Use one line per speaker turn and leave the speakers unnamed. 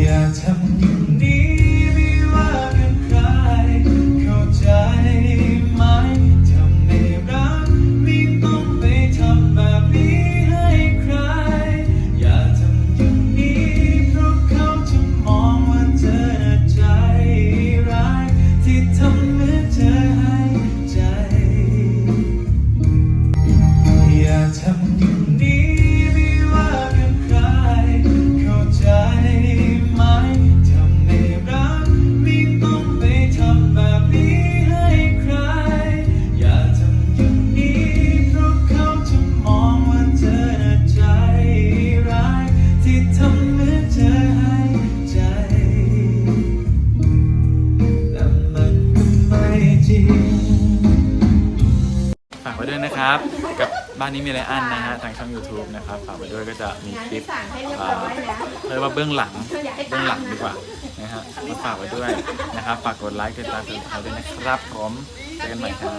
อย่าทำ
ว้ด้วยนะครับ กับบ้านนี้มีอะไรอันนะฮะทางช่อง YouTube นะครับฝากไว้ด้วยก็จะมีคลิปอ่าเรียกว่าเบื้องหลังเบื้องหลังดีกว่านะฮะมาฝากไว้ด้วยนะครับฝากกดไลค์กดติดตามกดติดตามด้วยนะครับผมเจอกันใหม่ครับ